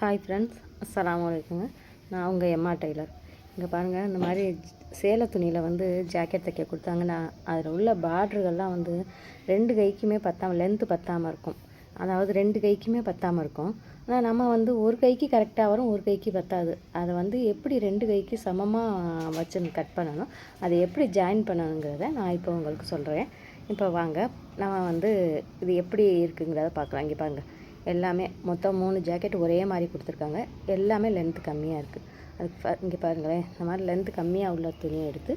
Hi friends அஸ்லாம் வலைக்குங்க நான் உங்கள் எம்மா டெய்லர் இங்கே பாருங்கள் இந்த மாதிரி சேலை துணியில் வந்து ஜாக்கெட் தைக்க கொடுத்தாங்கன்னா அதில் உள்ள பார்டர்கள்லாம் வந்து ரெண்டு கைக்குமே பத்தாமல் லென்த்து பத்தாமல் இருக்கும். அதாவது ரெண்டு கைக்குமே பத்தாமல் இருக்கும். ஆனால் நம்ம வந்து ஒரு கைக்கு கரெக்டாக வரும் ஒரு கைக்கு பத்தாது. அதை வந்து எப்படி ரெண்டு கைக்கு சமமாக வச்சு கட் பண்ணணும் அதை எப்படி ஜாயின் பண்ணணுங்கிறத நான் இப்போ உங்களுக்கு சொல்கிறேன் இப்போ வாங்க நம்ம வந்து இது எப்படி இருக்குங்கிறத பார்க்கலாம். இங்கே பாருங்கள் எல்லாமே மொத்தம் மூணு ஜாக்கெட் ஒரே மாதிரி கொடுத்துருக்காங்க. எல்லாமே லென்த்து கம்மியாக இருக்குது அதுக்கு இங்கே பாருங்களேன். இந்த மாதிரி லென்த்து கம்மியாக உள்ள துணியை எடுத்து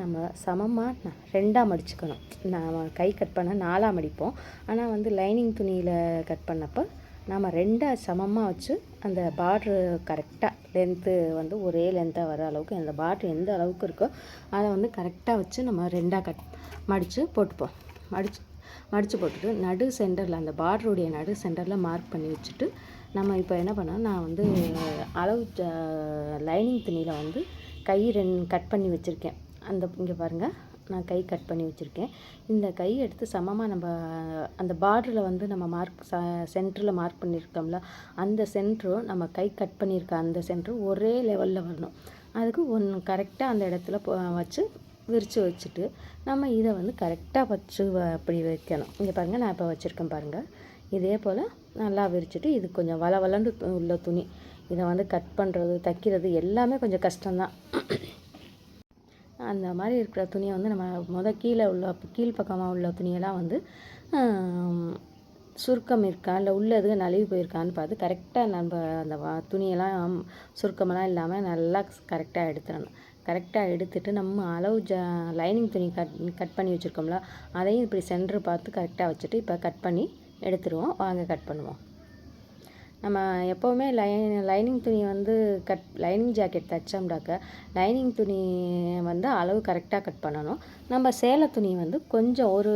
நம்ம சமமாக ரெண்டாக மடிச்சுக்கணும். நம்ம கை கட் பண்ண நாலாக மடிப்போம். ஆனால் வந்து லைனிங் துணியில் கட் பண்ணப்போ நாம் ரெண்டாக சமமாக வச்சு அந்த பார்ட்ரு கரெக்டாக லென்த்து வந்து ஒரே லென்த்தாக வர அளவுக்கு அந்த பார்ட்ரு எந்த அளவுக்கு இருக்கோ அதை வந்து கரெக்டாக வச்சு நம்ம ரெண்டாக கட் மடித்து போட்டுப்போம். மடித்து மடித்து போட்டுட்டு நடு சென்டரில் அந்த பார்டருடைய நடு சென்டரில் மார்க் பண்ணி வச்சுட்டு நம்ம இப்போ என்ன பண்ணோம்? நான் வந்து அளவு லைனிங் துணியில் வந்து கை ரெண்டு கட் பண்ணி வச்சுருக்கேன். அந்த இங்கே பாருங்கள் நான் கை கட் பண்ணி வச்சுருக்கேன். இந்த கை எடுத்து சமமாக நம்ம அந்த பார்டரில் வந்து நம்ம மார்க் ச சென்டரில் மார்க் பண்ணியிருக்கோம்ல அந்த சென்டரும் நம்ம கை கட் பண்ணியிருக்க அந்த சென்டரும் ஒரே லெவலில் வரணும். அதுக்கு ஒன்று கரெக்டாக அந்த இடத்துல போ- வச்சு விரித்து வச்சுட்டு நம்ம இதை வந்து கரெக்டாக வச்சு வ- அப்படி வைக்கணும். இங்கே பாருங்கள் நான் இப்போ வச்சுருக்கேன் பாருங்கள் இதே போல் நல்லா விரிச்சிட்டு இது கொஞ்சம் வள வளண்டு உள்ள துணி. இதை வந்து கட் பண்ணுறது தைக்கிறது எல்லாமே கொஞ்சம் கஷ்டம்தான். அந்த மாதிரி இருக்கிற துணியை வந்து நம்ம முத கீழே உள்ள கீழ்ப்பக்கமாக உள்ள துணியெல்லாம் வந்து சுருக்கம் இருக்கா? இல்லை உள்ளது நழுவி போயிருக்கான்னு பார்த்து கரெக்டாக நம்ம அந்த துணியெல்லாம் சுருக்கமெல்லாம் இல்லாமல் நல்லா கரெக்டாக எடுத்துடணும். கரெக்டாக எடுத்துட்டு நம்ம அளவு ஜ லைனிங் துணி கட் கட் பண்ணி வச்சுருக்கோம்ல அதையும் இப்படி சென்டர் பார்த்து கரெக்டாக வச்சுட்டு இப்போ கட் பண்ணி எடுத்துருவோம். வாங்க கட் பண்ணுவோம். நம்ம எப்போவுமே லைன் லைனிங் துணி வந்து கட் லைனிங் ஜாக்கெட் தைச்சோம்னாக்க லைனிங் துணி வந்து அளவு கரெக்டாக கட் பண்ணணும். நம்ம சேலை துணி வந்து கொஞ்சம் ஒரு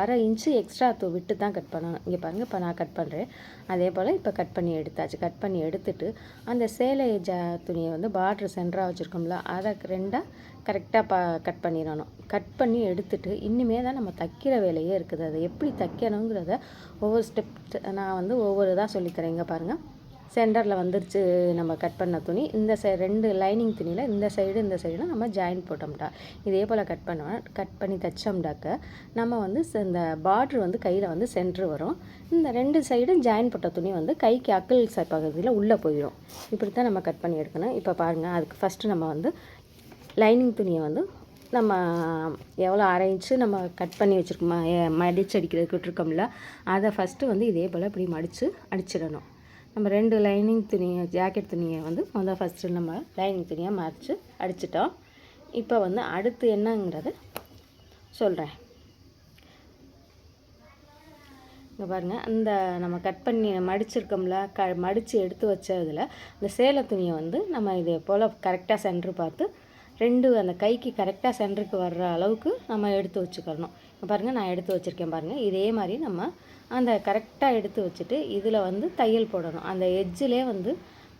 அரை இன்ச்சு எக்ஸ்ட்ரா து விட்டு தான் கட் பண்ணணும். இங்கே பாருங்கள் இப்போ நான் கட் பண்ணுறேன் அதே போல் இப்போ கட் பண்ணி எடுத்தாச்சு. கட் பண்ணி எடுத்துட்டு அந்த சேலை ஜா துணியை வந்து பார்டர் சென்டராக வச்சுருக்கோம்ல அதை ரெண்டாக கரெக்டாக ப கட் பண்ணிடணும். கட் பண்ணி எடுத்துட்டு இனிமே தான் நம்ம தைக்கிற வேலையே இருக்குது. அதை எப்படி தைக்கணுங்கிறத ஒவ்வொரு ஸ்டெப் நான் வந்து ஒவ்வொரு இதாக சொல்லித்தரேன். இங்கே பாருங்கள் சென்டரில் வந்துருச்சு நம்ம கட் பண்ண துணி. இந்த சை ரெண்டு லைனிங் துணியில் இந்த சைடு இந்த சைடு நம்ம ஜாயின் போட்டோம்டா. இதே போல் கட் பண்ணோம் கட் பண்ணி தைச்சோம்டாக்க நம்ம வந்து இந்த பார்ட்ரு வந்து கையில் வந்து சென்ட்ரு வரும். இந்த ரெண்டு சைடும் ஜாயின் போட்ட துணி வந்து கைக்கு அக்கல் ச பகுதியில் உள்ளே போயிடும் இப்படி தான் நம்ம கட் பண்ணி எடுக்கணும். இப்போ பாருங்கள் அதுக்கு ஃபஸ்ட்டு நம்ம வந்து லைனிங் துணியை வந்து நம்ம எவ்வளோ அரைஞ்சு நம்ம கட் பண்ணி வச்சுருக்கோமா? மடிச்சு அடிக்கிறதுக்கு விட்டுருக்கோம்ல. அதை ஃபஸ்ட்டு வந்து இதே போல் இப்படி மடித்து அடிச்சிடணும். நம்ம ரெண்டு லைனிங் துணியை ஜாக்கெட் துணியை வந்து முதல் ஃபஸ்ட்டு நம்ம லைனிங் துணியாக மறைச்சி அடிச்சிட்டோம். இப்போ வந்து அடுத்து என்னங்கிறத சொல்கிறேன் இங்கே பாருங்கள் அந்த நம்ம கட் பண்ணி மடிச்சிருக்கோம்ல க மடித்து எடுத்து வச்சதில் இந்த சேலை துணியை வந்து நம்ம இதே போல் கரெக்டாக சென்டர் பார்த்து ரெண்டு அந்த கைக்கு கரெக்டாக சென்டருக்கு வர்ற அளவுக்கு நம்ம எடுத்து வச்சுக்கணும் பாருங்கள் நான் எடுத்து வச்சுருக்கேன் பாருங்கள் இதே மாதிரி நம்ம அந்த கரெக்டாக எடுத்து வச்சுட்டு இதில் வந்து தையல் போடணும். அந்த எஜ்ஜிலே வந்து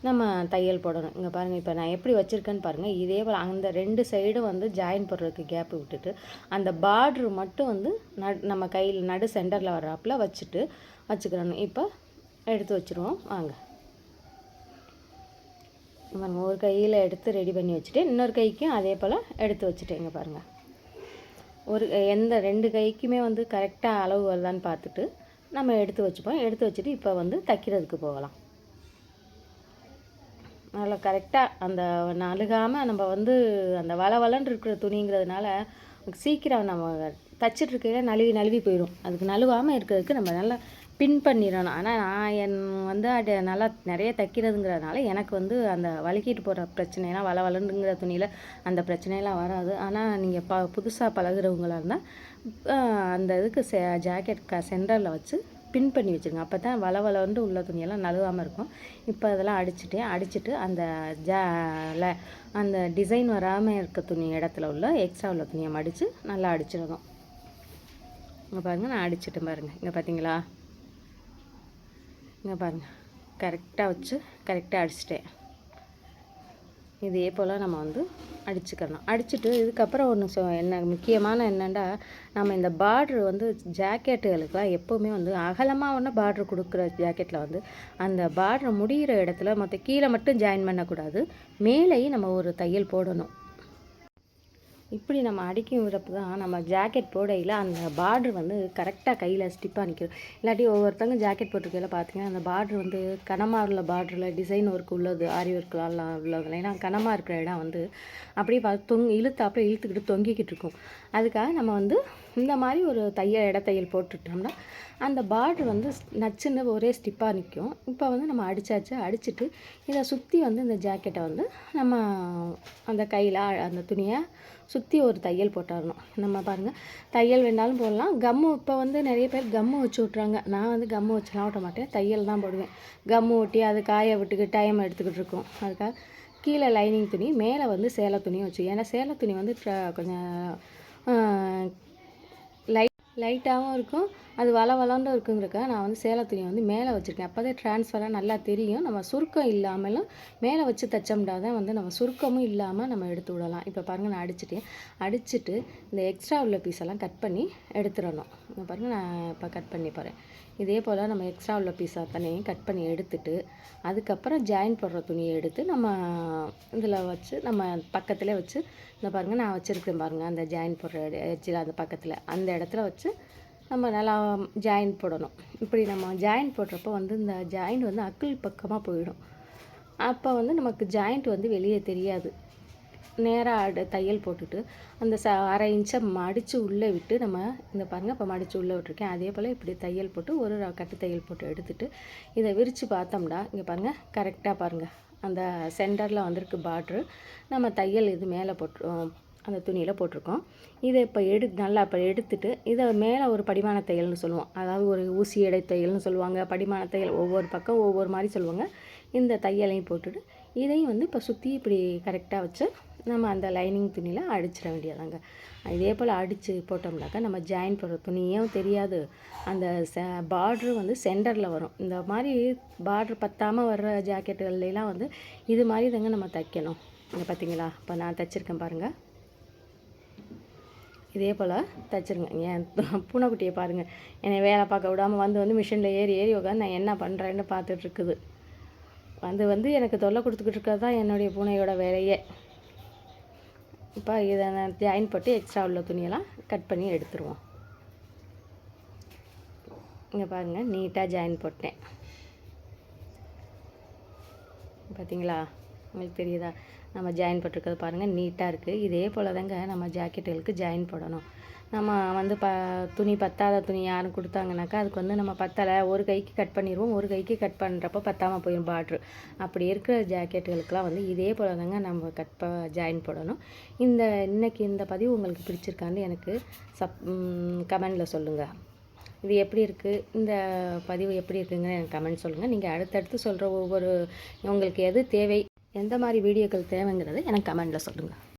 நம்ம தையல் போடணும். இங்கே பாருங்கள் இப்போ நான் எப்படி வச்சுருக்கேன்னு பாருங்கள் இதே போல் அந்த ரெண்டு சைடும் வந்து ஜாயின் போடுறதுக்கு கேப் விட்டுட்டு அந்த பார்ட்ரு மட்டும் வந்து நட் நம்ம கையில் நடு சென்டரில் வர்றாப்புல வச்சுட்டு வச்சுக்கிறணும். இப்போ எடுத்து வச்சுருவோம். வாங்க. பாருங்கள் ஒரு கையில் எடுத்து ரெடி பண்ணி வச்சுட்டு இன்னொரு கைக்கும் அதே போல் எடுத்து வச்சுட்டேங்க பாருங்கள் ஒரு எந்த ரெண்டு கைக்குமே வந்து கரெக்டாக அளவு வருதான்னு பார்த்துட்டு நம்ம எடுத்து வச்சுப்போம். எடுத்து வச்சுட்டு இப்போ வந்து தைக்கிறதுக்கு போகலாம். நல்லா கரெக்டாக அந்த நழுகாமல் நம்ம வந்து அந்த வள வளன்னு இருக்கிற துணிங்கிறதுனால சீக்கிரம் நம்ம தச்சிட்ருக்கையில நழுவி நழுவி போயிடும் அதுக்கு நழுவாமல் இருக்கிறதுக்கு நம்ம நல்லா பின் பண்ணிடணும். ஆனால் நான் என் வந்து அது நல்லா நிறைய தைக்கிறதுங்கிறதுனால எனக்கு வந்து அந்த வலிக்கிட்டு போகிற பிரச்சனைலாம் வள வளண்டுங்கிற துணியில் அந்த பிரச்சனையெல்லாம் வராது. ஆனால் நீங்கள் ப புதுசாக பழகுறவங்களா இருந்தால் அந்த இதுக்கு செ ஜாக்கெட் க சென்டரில் வச்சு பின் பண்ணி வச்சுருங்க. அப்போ தான் வள வளண்டு உள்ள துணியெல்லாம் நழுவாமல் இருக்கும். இப்போ அதெல்லாம் அடிச்சுட்டேன் அடிச்சுட்டு அந்த ஜா ல- அந்த டிசைன் வராமல் இருக்க துணி இடத்துல உள்ள எக்ஸ்ட்ரா உள்ள துணியை மடித்து நல்லா அடிச்சிடணும். இங்கே பாருங்கள் நான் அடிச்சிட்டேன் பாருங்கள் இங்கே பார்த்தீங்களா இங்கே பாருங்கள் கரெக்டாக வச்சு கரெக்டாக அடிச்சிட்டேன். இதே போல் நம்ம வந்து அடிச்சுக்கலாம் அடிச்சுட்டு இதுக்கப்புறம் ஒன்று சொ என்ன முக்கியமான என்னென்னா நம்ம இந்த பார்ட்ரு வந்து ஜாக்கெட்டுகளுக்கெலாம் எப்போவுமே வந்து அகலமாக ஒன்று பார்ட்ரு கொடுக்குற ஜாக்கெட்டில் வந்து அந்த பார்ட்ரு முடிகிற இடத்துல மற்ற கீழே மட்டும் ஜாயின் பண்ணக்கூடாது. மேலேயும் நம்ம ஒரு தையல் போடணும். இப்படி நம்ம அடிக்கி விடுறப்ப தான் நம்ம ஜாக்கெட் போடையில் அந்த பார்ட்ரு வந்து கரெக்டாக கையில் ஸ்டிப்பாக நிற்கிறோம் இல்லாட்டி ஒவ்வொருத்தவங்க ஜாக்கெட் போட்டிருக்கையில் பார்த்தீங்கன்னா அந்த பார்ட்ரு வந்து கனமாக உள்ள பார்டரில் டிசைன் ஒர்க் உள்ளது ஆரி ஒர்க்லாம் உள்ளதில். ஏன்னா கனமாக இருக்கிற இடம் வந்து அப்படியே பார்த்து தொங் அப்படியே இழுத்துக்கிட்டு தொங்கிக்கிட்டு இருக்கும். அதுக்காக நம்ம வந்து இந்த மாதிரி ஒரு தையல் இடத்தையல் போட்டுட்டோம்னா அந்த பார்டர் வந்து நச்சுன்னு ஒரே ஸ்டிப்பாக நிற்கும் இப்போ வந்து நம்ம அடித்தாச்சு அடிச்சுட்டு இதை சுற்றி வந்து இந்த ஜாக்கெட்டை வந்து நம்ம அந்த கையில் அந்த துணியை சுற்றி ஒரு தையல் போட்டுடணும் நம்ம பாருங்கள் தையல் வேணாலும் போடலாம். கம்மு இப்போ வந்து நிறைய பேர் கம்மு வச்சு விட்றாங்க நான் வந்து கம்மு வச்சுலாம் விட்ட மாட்டேன். தையல் தான் போடுவேன். கம்மு ஒட்டி அது காய விட்டுக்கிட்டு டைம் எடுத்துக்கிட்டு இருக்கோம். அதுக்காக கீழே லைனிங் துணி மேலே வந்து சேலை துணியும் வச்சு. ஏன்னா சேலை துணி வந்து கொஞ்சம் லைட்டாகவும் இருக்கும். அது வள வளர்ந்து இருக்குங்கிறக்க நான் வந்து சேலை துணியை வந்து மேலே வச்சுருக்கேன். அப்போ தான் ட்ரான்ஸ்ஃபராக நல்லா தெரியும். நம்ம சுருக்கம் இல்லாமலும் மேலே வச்சு தைச்சோம்னா தான் வந்து நம்ம சுருக்கமும் இல்லாமல் நம்ம எடுத்து விடலாம். இப்போ பாருங்கள் நான் அடிச்சிட்டேன் அடிச்சுட்டு இந்த எக்ஸ்ட்ரா உள்ள பீஸெல்லாம் கட் பண்ணி எடுத்துடணும். இப்போ பாருங்கள் நான் இப்போ கட் பண்ணி போகிறேன் இதே போல் நம்ம எக்ஸ்ட்ரா உள்ள பீஸ் அத்தனையும் கட் பண்ணி எடுத்துட்டு அதுக்கப்புறம் ஜாயின் போடுற துணியை எடுத்து நம்ம இதில் வச்சு நம்ம பக்கத்தில் வச்சு இந்த பாருங்கள் நான் வச்சுருக்கேன் பாருங்கள் அந்த ஜாயின் போடுற எட்ஜில் அந்த பக்கத்தில் அந்த இடத்துல வச்சு நம்ம நல்லா ஜாயின் போடணும். இப்படி நம்ம ஜாயின் போடுறப்போ வந்து இந்த ஜாயிண்ட் வந்து அக்கிள் பக்கமாக போயிடும். அப்போ வந்து நமக்கு ஜாயிண்ட் வந்து வெளியே தெரியாது. நேராக அடு தையல் போட்டுட்டு அந்த ச அரை இன்ச்சை மடித்து உள்ளே விட்டு நம்ம இந்த பாருங்கள் இப்போ மடித்து உள்ளே விட்டுருக்கேன். அதே போல் இப்படி தையல் போட்டு ஒரு கட்டு தையல் போட்டு எடுத்துகிட்டு இதை விரித்து பார்த்தோம்னா இங்கே பாருங்கள் கரெக்டாக பாருங்கள் அந்த சென்டரில் வந்திருக்கு பார்ட்ரு நம்ம தையல் இது மேலே போட்டு அந்த துணியில் போட்டிருக்கோம். இதை இப்போ எடு நல்லா இப்போ எடுத்துட்டு இதை மேலே ஒரு படிமான தையல்னு சொல்லுவோம். அதாவது ஒரு ஊசி எடை தையல்னு சொல்லுவாங்க. படிமான தையல் ஒவ்வொரு பக்கம் ஒவ்வொரு மாதிரி சொல்லுவாங்க. இந்த தையலையும் போட்டுட்டு இதையும் வந்து இப்போ சுற்றி இப்படி கரெக்டாக வச்சு நம்ம அந்த லைனிங் துணியில் அடிச்சிட வேண்டியதாங்க. இதே போல் அடித்து போட்டோம்னாக்கா நம்ம ஜாயின் பண்ணுற துணியும் தெரியாது. அந்த ச பார்ட்ரு வந்து சென்டரில் வரும். இந்த மாதிரி பார்ட்ரு பத்தாமல் வர்ற ஜாக்கெட்டுகள்லாம் வந்து இது மாதிரி தாங்க நம்ம தைக்கணும். இங்கே பார்த்தீங்களா இப்போ நான் தைச்சிருக்கேன் பாருங்கள் இதே போல் தைச்சிருங்க. என் பூனைக்குட்டியை பாருங்கள் என்னை வேலை பார்க்க விடாமல் வந்து வந்து மிஷினில் ஏறி ஏறி உட்காந்து நான் என்ன பண்ணுறேன்னு பார்த்துட்ருக்குது. வந்து வந்து எனக்கு தொல்லை கொடுத்துக்கிட்டு இருக்கிறது தான் என்னுடைய பூனையோட வேலையே. இப்போ இதை நான் ஜாயின் போட்டு எக்ஸ்ட்ரா உள்ள துணியெல்லாம் கட் பண்ணி எடுத்துருவோம். இங்கே பாருங்கள் நீட்டாக ஜாயின் போட்டேன். பார்த்தீங்களா உங்களுக்கு தெரியுதா? நம்ம ஜாயின் போட்டிருக்கிறது பாருங்கள் நீட்டாக இருக்குது இதே போல் தாங்க நம்ம ஜாக்கெட்டுகளுக்கு ஜாயின் போடணும். நம்ம வந்து ப துணி பத்தாத துணி யாரும் கொடுத்தாங்கனாக்கா அதுக்கு வந்து நம்ம பத்தலை ஒரு கைக்கு கட் பண்ணிடுவோம் ஒரு கைக்கு கட் பண்ணுறப்போ பத்தாமல் போயிடும் பார்ட்ரு அப்படி இருக்கிற ஜாக்கெட்டுகளுக்கெலாம் வந்து இதே போல் தாங்க நம்ம கட் ப ஜாயின் போடணும். இந்த இன்றைக்கி இந்த பதிவு உங்களுக்கு பிடிச்சிருக்கான்னு எனக்கு சப் கமெண்டில் சொல்லுங்கள் இது எப்படி இருக்குது இந்த பதிவு எப்படி இருக்குங்கன்னு எனக்கு கமெண்ட் சொல்லுங்கள் நீங்கள் அடுத்தடுத்து சொல்கிற ஒவ்வொரு உங்களுக்கு எது தேவை எந்த மாதிரி வீடியோக்கள் தேவைங்கிறத எனக்கு கமெண்டில் சொல்லுங்கள்